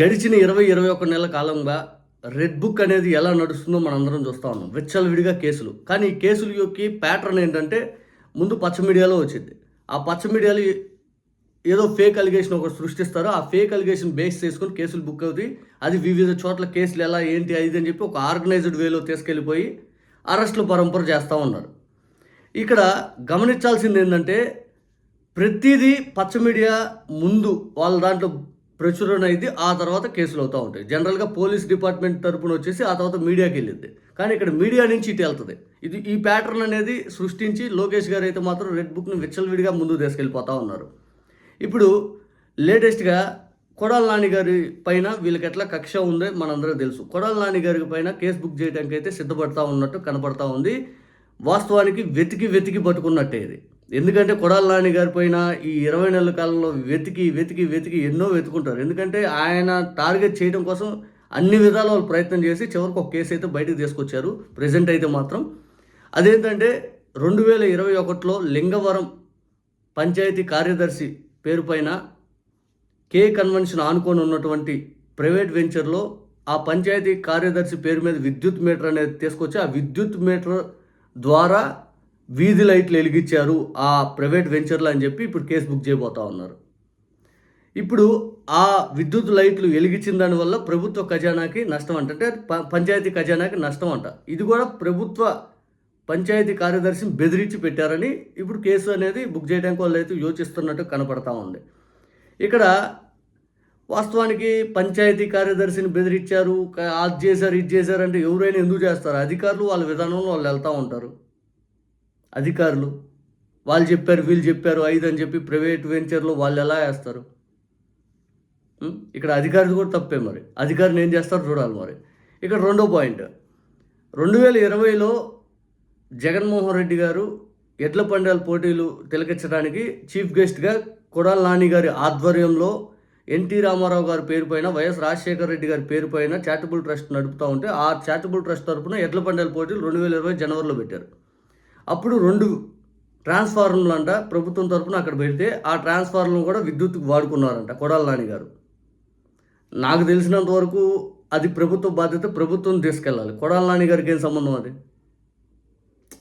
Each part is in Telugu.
గడిచిన ఇరవై ఇరవై ఒక నెలల కాలంగా రెడ్ బుక్ అనేది ఎలా నడుస్తుందో మనందరం చూస్తూ ఉన్నాం. విచ్చలవిడిగా కేసులు. కానీ ఈ కేసుల యొక్క ప్యాటర్న్ ఏంటంటే ముందు పచ్చ మీడియాలో వచ్చింది. ఆ పచ్చ మీడియాలో ఏదో ఫేక్ అలిగేషన్ ఒకటి సృష్టిస్తారు. ఆ ఫేక్ అలిగేషన్ బేస్ చేసుకొని కేసులు బుక్ అవుతాయి. అది వివిధ చోట్ల కేసులు ఎలా ఏంటి అది అని చెప్పి ఒక ఆర్గనైజ్డ్ వేలో తీసుకెళ్ళిపోయి అరెస్టుల పరంపర చేస్తూ ఉన్నారు. ఇక్కడ గమనించాల్సింది ఏంటంటే ప్రతిదీ పచ్చ మీడియా ముందు వాళ్ళ దాంట్లో ప్రచురణ అయింది ఆ తర్వాత కేసులు అవుతూ ఉంటాయి. జనరల్గా పోలీస్ డిపార్ట్మెంట్ తరపున వచ్చేసి ఆ తర్వాత మీడియాకి వెళ్ళింది. కానీ ఇక్కడ మీడియా నుంచి ఇటు వెళ్తుంది. ఇది ఈ ప్యాటర్న్ అనేది సృష్టించి లోకేష్ గారు అయితే మాత్రం రెడ్ బుక్ని విచ్చలవిడిగా ముందుకు తీసుకెళ్ళిపోతూ ఉన్నారు. ఇప్పుడు లేటెస్ట్గా కొడాల నాని గారి పైన వీళ్ళకి ఎట్లా కక్ష ఉందో మనందరూ తెలుసు. కొడాల నాని గారి పైన కేసు బుక్ చేయడానికి అయితే సిద్ధపడతా ఉన్నట్టు కనపడతా ఉంది. వాస్తవానికి వెతికి వెతికి పట్టుకున్నట్టే ఇది. ఎందుకంటే కొడాల నాని గారి పైన ఈ ఇరవై నెలల కాలంలో వెతికి వెతికి వెతికి ఎన్నో వెతుకుంటారు. ఎందుకంటే ఆయన టార్గెట్ చేయడం కోసం అన్ని విధాల వాళ్ళు ప్రయత్నం చేసి చివరికి ఒక కేసు అయితే బయటకు తీసుకొచ్చారు. ప్రజెంట్ అయితే మాత్రం అదేంటంటే రెండు వేల ఇరవై ఒకటిలో లింగవరం పంచాయతీ కార్యదర్శి పేరు పైన కే కన్వెన్షన్ ఆనుకొని ఉన్నటువంటి ప్రైవేట్ వెంచర్లో ఆ పంచాయతీ కార్యదర్శి పేరు మీద విద్యుత్ మీటర్ అనేది తీసుకొచ్చి ఆ విద్యుత్ మీటర్ ద్వారా వీధి లైట్లు వెలిగించారు ఆ ప్రైవేట్ వెంచర్లు అని చెప్పి ఇప్పుడు కేసు బుక్ చేయబోతా ఉన్నారు. ఇప్పుడు ఆ విద్యుత్ లైట్లు వెలిగించిన దానివల్ల ప్రభుత్వ ఖజానాకి నష్టం అంట. అంటే పంచాయతీ ఖజానాకి నష్టం అంట. ఇది కూడా ప్రభుత్వ పంచాయతీ కార్యదర్శిని బెదిరించి పెట్టారని ఇప్పుడు కేసు అనేది బుక్ చేయడానికి వాళ్ళు అయితే యోచిస్తున్నట్టు కనపడతా ఉంది. ఇక్కడ వాస్తవానికి పంచాయతీ కార్యదర్శిని బెదిరించారు అది చేశారు ఇది చేశారు అంటే ఎవరైనా ఎందుకు చేస్తారు? అధికారులు వాళ్ళ విధానంలో వాళ్ళు వెళ్తూ ఉంటారు. అధికారులు. వాళ్ళు చెప్పారు వీళ్ళు చెప్పారు ఐదు అని చెప్పి ప్రైవేట్ వెంచర్లో వాళ్ళు ఎలా వేస్తారు? ఇక్కడ అధికారులు కూడా తప్పే మరి. అధికారిని ఏం చేస్తారో చూడాలి మరి. ఇక్కడ రెండో పాయింట్. రెండు వేల ఇరవైలో జగన్మోహన్ రెడ్డి గారు ఎడ్ల పందాల పోటీలు తిలకించడానికి చీఫ్ గెస్ట్గా కొడాల నాని గారి ఆధ్వర్యంలో ఎన్టీ రామారావు గారి పేరు పైన వైఎస్ రాజశేఖర రెడ్డి గారి పేరు పైన చారిటబుల్ ట్రస్ట్ నడుపుతూ ఉంటే ఆ చారిటబుల్ ట్రస్ట్ తరపున ఎడ్ల పందాల పోటీలు రెండు వేల ఇరవై జనవరిలో పెట్టారు. అప్పుడు రెండు ట్రాన్స్ఫార్మర్లు అంట ప్రభుత్వం తరఫున అక్కడ పెడితే ఆ ట్రాన్స్ఫార్మర్లు కూడా విద్యుత్తుకు వాడుకున్నారంట కొడాల నాని గారు. నాకు తెలిసినంత వరకు అది ప్రభుత్వ బాధ్యత ప్రభుత్వం తీసుకెళ్ళాలి. కొడాల నాని గారికి ఏం సంబంధం అది?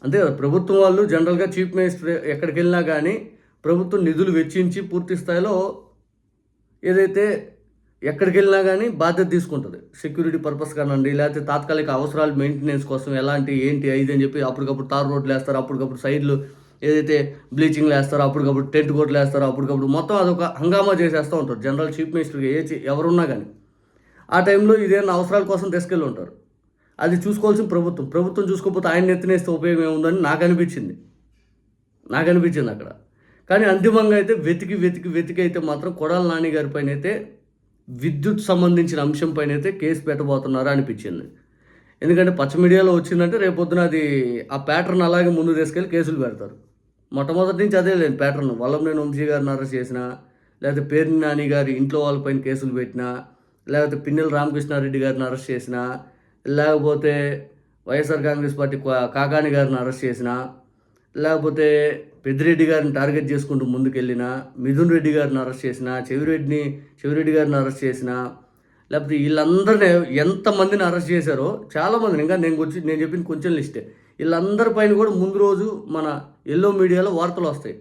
అంతే కదా ప్రభుత్వం వాళ్ళు జనరల్గా చీఫ్ మినిస్టర్ ఎక్కడికి వెళ్ళినా కానీ ప్రభుత్వం నిధులు వెచ్చించి పూర్తి స్థాయిలో ఏదైతే ఎక్కడికి వెళ్ళినా కానీ బాధ్యత తీసుకుంటుంది. సెక్యూరిటీ పర్పస్ కానండి లేకపోతే తాత్కాలిక అవసరాలు మెయింటెనెన్స్ కోసం ఎలాంటి ఏంటి ఇది అని చెప్పి అప్పటికప్పుడు తార్ రోడ్లు వేస్తారు అప్పటికప్పుడు సైడ్లు ఏదైతే బ్లీచింగ్లు వేస్తారో అప్పటికప్పుడు టెంట్ కోట్లు వేస్తారో అప్పటికప్పుడు మొత్తం అదొక హంగామా చేసేస్తూ ఉంటారు. జనరల్ చీఫ్ మినిస్టర్కి ఏ ఎవరున్నా కానీ ఆ టైంలో ఇదేనా అవసరాల కోసం తీసుకెళ్ళి ఉంటారు. అది చూసుకోవాల్సిన ప్రభుత్వం. ప్రభుత్వం చూసుకోకపోతే ఆయన ఎత్తినేస్తే ఉపయోగం ఏముందని నాకు అనిపించింది. నాకు అనిపించింది అక్కడ. కానీ అంతిమంగా అయితే వెతికి వెతికి వెతికి అయితే మాత్రం కొడాల నాని గారి పైన అయితే విద్యుత్ సంబంధించిన అంశం పైన అయితే కేసు పెట్టబోతున్నారా అనిపించింది. ఎందుకంటే పచ్చ మీడియాలో వచ్చిందంటే రేపొద్దున అది ఆ ప్యాటర్న్ అలాగే ముందు తీసుకెళ్ళి కేసులు పెడతారు. మొట్టమొదటి నుంచి అదే లేదు ప్యాటర్న్. వల్లంనేని వంశీ గారిని అరెస్ట్ చేసినా లేకపోతే పేర్ని నాని గారి ఇంట్లో వాళ్ళపైన కేసులు పెట్టినా లేకపోతే పిన్నెల రామకృష్ణారెడ్డి గారిని అరెస్ట్ చేసినా లేకపోతే వైఎస్ఆర్ కాంగ్రెస్ పార్టీ కా- కాకాని గారిని అరెస్ట్ చేసినా లేకపోతే పెద్దిరెడ్డి గారిని టార్గెట్ చేసుకుంటూ ముందుకెళ్ళిన మిథున్ రెడ్డి గారిని అరెస్ట్ చేసినా చెవిరెడ్డిని చెవిరెడ్డి గారిని అరెస్ట్ చేసినా లేకపోతే వీళ్ళందరినీ ఎంతమందిని అరెస్ట్ చేశారో చాలామందిని ఇంకా నేను వచ్చి నేను చెప్పిన కొంచెం లిస్టే. వీళ్ళందరి పైన కూడా ముందు రోజు మన ఎల్లో మీడియాలో వార్తలు వస్తాయి.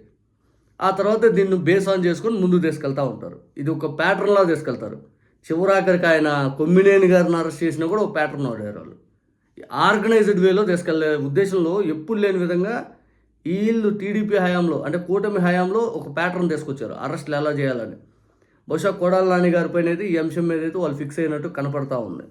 ఆ తర్వాత దీన్ని బేస్ ఆన్ చేసుకొని ముందుకు తీసుకెళ్తా ఉంటారు. ఇది ఒక ప్యాటర్న్లా తీసుకెళ్తారు. చివరాఖరికి ఆయన కొమ్మినేని గారిని అరెస్ట్ చేసినా కూడా ఒక ప్యాటర్న్ ఆడారు వాళ్ళు. ఆర్గనైజ్డ్ వేలో తీసుకెళ్ళే ఉద్దేశంలో ఎప్పుడు లేని విధంగా వీళ్ళు టీడీపీ హయాంలో అంటే కూటమి హయాంలో ఒక ప్యాటర్న్ తీసుకొచ్చారు. అరెస్ట్లు ఎలా చేయాలని. బహుశా కొడాల నాని గారి పైన అయితే ఈ అంశం మీద అయితే వాళ్ళు ఫిక్స్ అయినట్టు కనపడతా ఉంది.